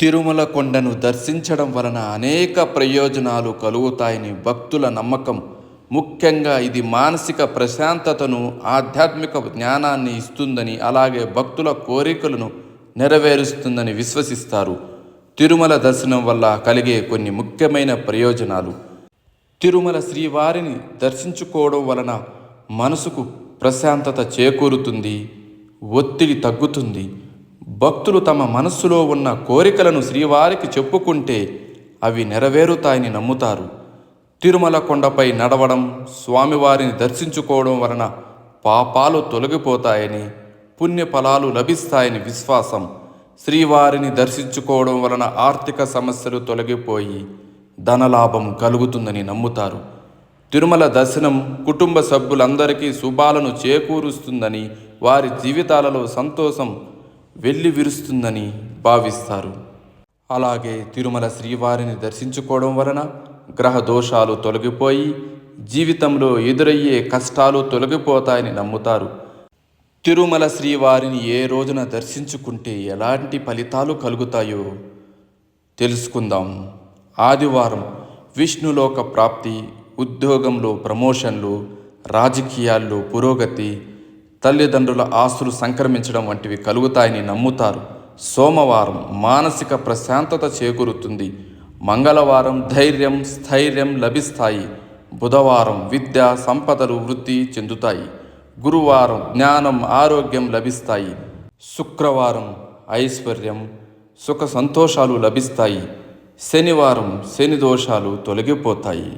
తిరుమల కొండను దర్శించడం వలన అనేక ప్రయోజనాలు కలుగుతాయని భక్తుల నమ్మకం. ముఖ్యంగా ఇది మానసిక ప్రశాంతతను ఆధ్యాత్మిక జ్ఞానాన్ని ఇస్తుందని అలాగే భక్తుల కోరికలను నెరవేరుస్తుందని విశ్వసిస్తారు. తిరుమల దర్శనం వల్ల కలిగే కొన్ని ముఖ్యమైన ప్రయోజనాలు. తిరుమల శ్రీవారిని దర్శించుకోవడం వలన మనసుకు ప్రశాంతత చేకూరుతుంది ఒత్తిడి తగ్గుతుంది. భక్తులు తమ మనస్సులో ఉన్న కోరికలను శ్రీవారికి చెప్పుకుంటే అవి నెరవేరుతాయని నమ్ముతారు. తిరుమల కొండపై నడవడం స్వామివారిని దర్శించుకోవడం వలన పాపాలు తొలగిపోతాయని పుణ్యఫలాలు లభిస్తాయని విశ్వాసం శ్రీవారిని దర్శించుకోవడం వలన ఆర్థిక సమస్యలు తొలగిపోయి ధనలాభం కలుగుతుందని నమ్ముతారు. తిరుమల దర్శనం కుటుంబ సభ్యులందరికీ శుభాలను చేకూరుస్తుందని వారి జీవితాలలో సంతోషం వెళ్ళి విరుస్తుందని భావిస్తారు. అలాగే తిరుమల శ్రీవారిని దర్శించుకోవడం వలన గ్రహ దోషాలు తొలగిపోయి జీవితంలో ఎదురయ్యే కష్టాలు తొలగిపోతాయని నమ్ముతారు. తిరుమల శ్రీవారిని ఏ రోజున దర్శించుకుంటే ఎలాంటి ఫలితాలు కలుగుతాయో తెలుసుకుందాం. ఆదివారం విష్ణులోక ప్రాప్తి ఉద్యోగంలో ప్రమోషన్లు రాజకీయాల్లో పురోగతి తల్లిదండ్రుల ఆస్తులు సంక్రమించడం వంటివి కలుగుతాయని నమ్ముతారు. సోమవారం మానసిక ప్రశాంతత చేకూరుతుంది. మంగళవారం ధైర్యం స్థైర్యం లభిస్తాయి. బుధవారం విద్య సంపదలు వృద్ధి చెందుతాయి. గురువారం జ్ఞానం ఆరోగ్యం లభిస్తాయి. శుక్రవారం ఐశ్వర్యం సుఖ సంతోషాలు లభిస్తాయి. శనివారం శని దోషాలు తొలగిపోతాయి.